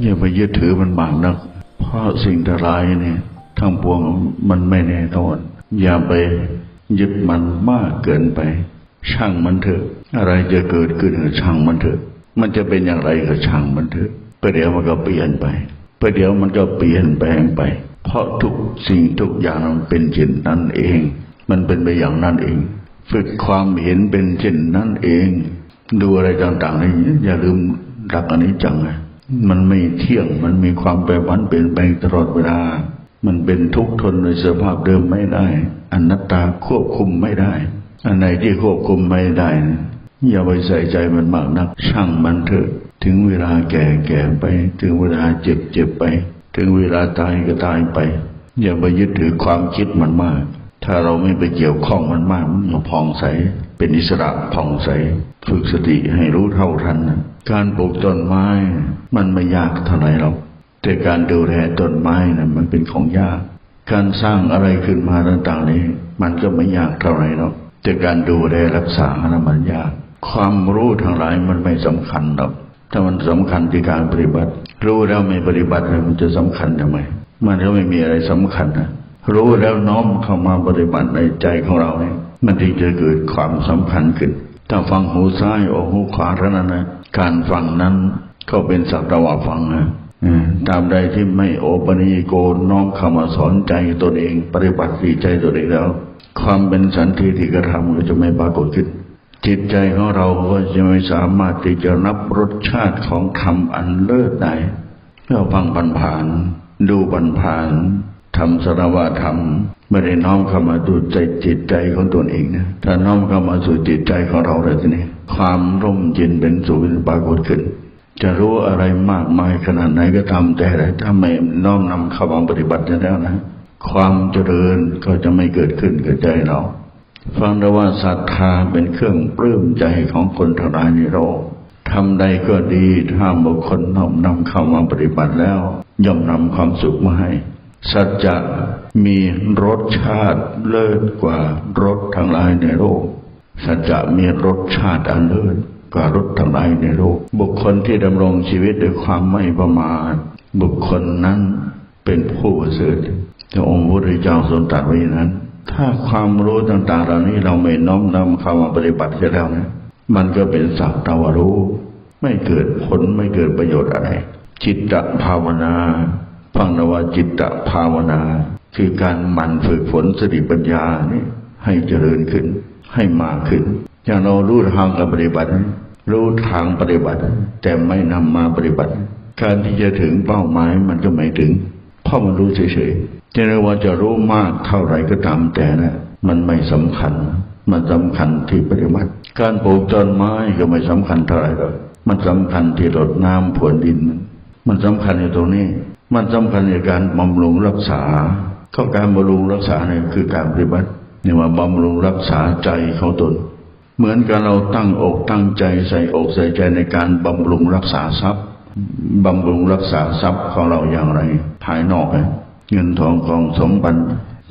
อย่าไปยึดถือมันมากนัก เพราะสิ่งทั้งหลายเนี่ยทั้งปวงมันไม่แน่นอน อย่าไปยึดมันมากเกินไป ช่างมันเถอะ อะไรจะเกิดขึ้นก็ช่างมันเถอะ มันจะเป็นอย่างไรก็ช่างมันเถอะประเดี๋ยวมันก็เปลี่ยนไปประเดี๋ยวมันก็เปลี่ยนแปลงไป เพราะทุกสิ่งทุกอย่างมันเป็นเช่นนั้นเอง มันเป็นไปอย่างนั้นเอง ฝึกความเห็นเป็นเช่นนั้นเอง ดูอะไรต่างๆนี่อย่าลืมหลักอันนี้จังนะ มันไม่เที่ยง มันมีความแปรผันเปลี่ยนแปลงตลอดเวลา มันเป็นทุกข์ทนในสภาพเดิมไม่ได้ อนัตตาควบคุมไม่ได้ อันไหนที่ควบคุมไม่ได้นะอย่าไปใส่ใจมันมากนัก ช่างมันเถอะ ถึงเวลาแก่แก่ไป ถึงเวลาเจ็บเจ็บไป ถึงเวลาตายก็ตายไป อย่าไปยึดถือความคิดมันมาก ถ้าเราไม่ไปเกี่ยวข้องมันมากมันก็ผ่องใส เป็นอิสระผ่องใส ฝึกสติให้รู้เท่าทัน การปลูกต้นไม้ มันไม่ยากเท่าไหร่หรอกแต่การดูแลต้นไม้นะมันเป็นของยาก การสร้างอะไรขึ้นมาต่างๆนี้ มันก็ไม่ยากเท่าไหร่หรอกแต่การดูแลรักษานะมันยาก ความรู้ทั้งหลายมันไม่สำคัญหรอกถ้ามันสำคัญที่การปฏิบัติ รู้แล้วไม่ปฏิบัติมันจะสำคัญทำไมมันก็ไม่มีอะไรสำคัญนะ รู้แล้วน้อมเข้ามาปฏิบัติในใจของเราเนี่ยมันถึงจะเกิดความสัมพันธ์ขึ้น ถ้าฟังหูซ้ายออกหูขวาเท่านั้นนะการฟังนั้นก็เป็นสักแต่ว่าฟังนะตามใดที่ไม่โอปนิโกน้อมเข้ามาสอนใจตนเอง ปฏิบัติสีใจตนเองแล้ว ความเป็นสันติที่กระทำก็จะไม่ปรากฏขึ้น จิตใจของเราก็จะไม่สามารถที่จะรับรสชาติของธรรมอันเลิศได้เราฟังปันผ่านๆดูปันผ่าน ทำสารวะธรรมไม่ได้น้อมเข้ามาดูใจจิตใจของตนเองนะถ้าน้อมเข้ามาสู่จิตใจของเราแล้วทีนี้ความร่มเย็นเป็นสุขปรากฏขึ้น จะรู้อะไรมากมายขนาดไหนก็ตามแต่ถ้าไม่น้อมนำเข้ามาปฏิบัติแล้วนะ ความเจริญก็จะไม่เกิดขึ้นกับใจเราฟังได้ว่าศรัทธาเป็นเครื่องปลื้มใจของคนทั้งหลายในโลกทำใดก็ดีถ้าบุคคลน้อมนำเข้ามาปฏิบัติแล้ว ย่อมนำความสุขมาให้ สัจจะมีรสชาติเลิศกว่ารสทั้งหลายในโลก สัจจะมีรสชาติอันเลิศกว่ารสทั้งหลายในโลก บุคคลที่ดำรงชีวิตด้วยความไม่ประมาทบุคคลนั้นเป็นผู้ประเสริฐที่องค์พระพุทธเจ้าทรงตรัสไว้นั้น ถ้าความรู้ต่างๆ เหล่านี้เราไม่น้อมนำเข้ามาปฏิบัติเสียแล้วนะมันก็เป็นสักแตวรู้ ไม่เกิดผลไม่เกิดประโยชน์อะไร จิตตภาวนา ฟังนวาจิตตภาวนา คือการหมั่นฝึกฝนสติปัญญานี่ให้เจริญขึ้น ให้มากขึ้น อย่างเรารู้ทางการปฏิบัติ รู้ทางปฏิบัติ แต่ไม่นำมาปฏิบัติ การที่จะถึงเป้าหมายมันก็ไม่ถึง เพราะมันรู้เฉยๆจะเรียกว่าจะรู้มากเท่าไหร่ก็ตามแต่นะมันไม่สำคัญ มันสำคัญที่ปฏิบัติ การปลูกต้นไม้ก็ไม่สำคัญเท่าไหร่หรอกมันสำคัญที่รดน้ำพรวนดิน มันสำคัญในตรงนี้ มันสำคัญในการบำรุงรักษาเข้าการบำรุงรักษาเนี่ยคือการปฏิบัตินี่ว่าบำรุงรักษาใจเของตน เหมือนกับเราตั้งอกตั้งใจใส่อกใส่ใจในการบำรุงรักษาทรัพย์บำรุงรักษาทรัพย์ของเราอย่างไร ภายนอกเงินทองกองสมบัติ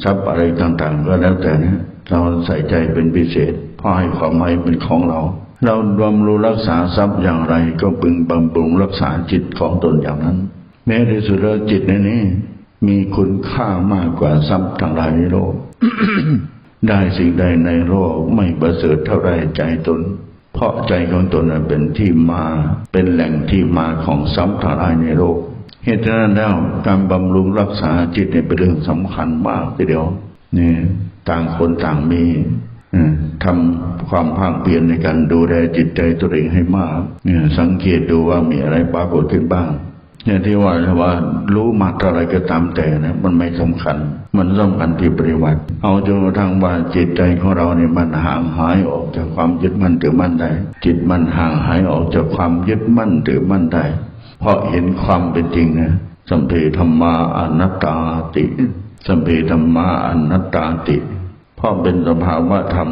ทรัพย์อะไรต่าง ๆ ก็แล้วแต่นะเราใส่ใจเป็นพิเศษเพราะให้ความหมายเป็นของเรา เราบำรุงรักษาทรัพย์อย่างไร ก็พึงบำรุงรักษาจิตของตนอย่างนั้น แม้ที่สุดแล้วจิตในนี้ มีคุณค่ามากกว่าทรัพย์ทั้งหลายในโลก ได้สิ่งใดในโลกไม่ประเสริฐเท่าไรใจตน เพราะใจของตนเป็นที่มาเป็นแหล่งที่มาของทรัพย์ทั้งหลายในโลกเหตุนั้นแล้วการบำรุงรักษาจิตเนี่ยเป็นเรื่องสำคัญมากทีเดียวนี่ต่างคนต่างมีทำความภาคเพียรในการดูแลจิตใจตัวเองให้มากเนี่ยสังเกตดูว่ามีอะไรปรากฏขึ้นบ้าง อย่างที่ว่าว่า รู้มาเท่าไรก็ตามแต่นะมันไม่สำคัญ มันสำคัญที่ปฏิบัติ เอาจนกระทั่งว่าจิตใจของเราเนี่ยมันห่างหายออกจากความยึดมั่นถือมั่นได้จิตมันห่างหายออกจากความยึดมั่นถือมั่นได้เพราะเห็นความเป็นจริงนะสัมเพธรรมาอนัตตาติ สัมเพธรรมาอนัตตาติเพราะเป็นสภาวะธรรม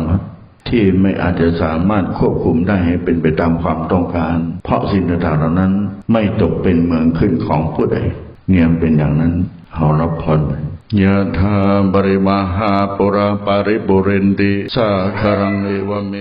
ที่ไม่อาจจะสามารถควบคุมได้ให้เป็นไปตามความต้องการ เพราะสิ่งต่างๆเหล่านั้นไม่ตกเป็นเมืองขึ้นของผู้ใดเนี่ยมเป็นอย่างนั้นเอารับพรยะธาบริมาหาปุราปาริบุเรนติสาคารังเอวเม